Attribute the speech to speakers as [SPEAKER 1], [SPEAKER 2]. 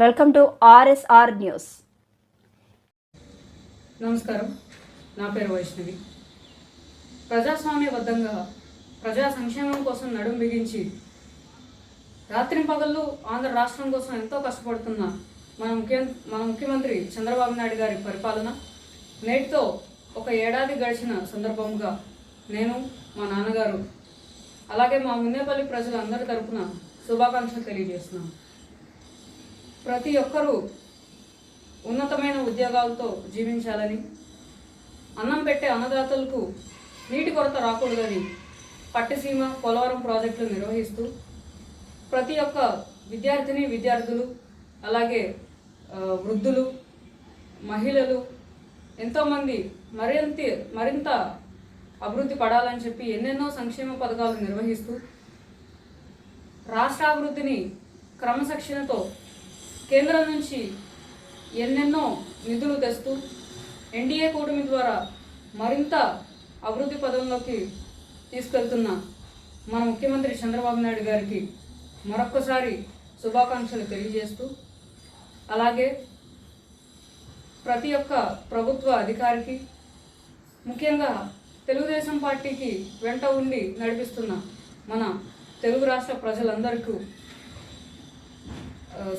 [SPEAKER 1] Welcome to RSR news.
[SPEAKER 2] నమస్కారం. నా పేరు వైష్ణవి. ప్రజాస్వామ్యబద్ధంగా ప్రజా సంక్షేమం కోసం నడుం బిగించి రాత్రి పగళ్ళు ఆంధ్ర రాష్ట్రం కోసం ఎంతో కష్టపడుతున్న మన ముఖ్య మన ముఖ్యమంత్రి చంద్రబాబు నాయుడు గారి పరిపాలన నేటితో ఒక ఏడాది గడిచిన సందర్భంగా నేను మా నాన్నగారు అలాగే మా మున్నేపల్లి ప్రజలందరి తరఫున శుభాకాంక్షలు తెలియజేస్తున్నాను. ప్రతి ఒక్కరూ ఉన్నతమైన ఉద్యోగాలతో జీవించాలని అన్నం పెట్టే అన్నదాతలకు నీటి కొరత రాకూడదని పట్టిసీమ పోలవరం ప్రాజెక్టులు నిర్వహిస్తూ ప్రతి ఒక్క విద్యార్థిని విద్యార్థులు అలాగే వృద్ధులు మహిళలు ఎంతోమంది మరింత మరింత అభివృద్ధి పడాలని చెప్పి ఎన్నెన్నో సంక్షేమ పథకాలు నిర్వహిస్తూ రాష్ట్రాభివృద్ధిని క్రమశిక్షణతో కేంద్రం నుంచి ఎన్నెన్నో నిధులు తెస్తూ ఎన్డీఏ కూటమి ద్వారా మరింత అభివృద్ధి పదంలోకి తీసుకెళ్తున్న మన ముఖ్యమంత్రి చంద్రబాబు నాయుడు గారికి మరొక్కసారి శుభాకాంక్షలు తెలియజేస్తూ అలాగే ప్రతి ఒక్క ప్రభుత్వ అధికారికి ముఖ్యంగా తెలుగుదేశం పార్టీకి వెంట ఉండి నడిపిస్తున్న మన తెలుగు రాష్ట్ర ప్రజలందరికీ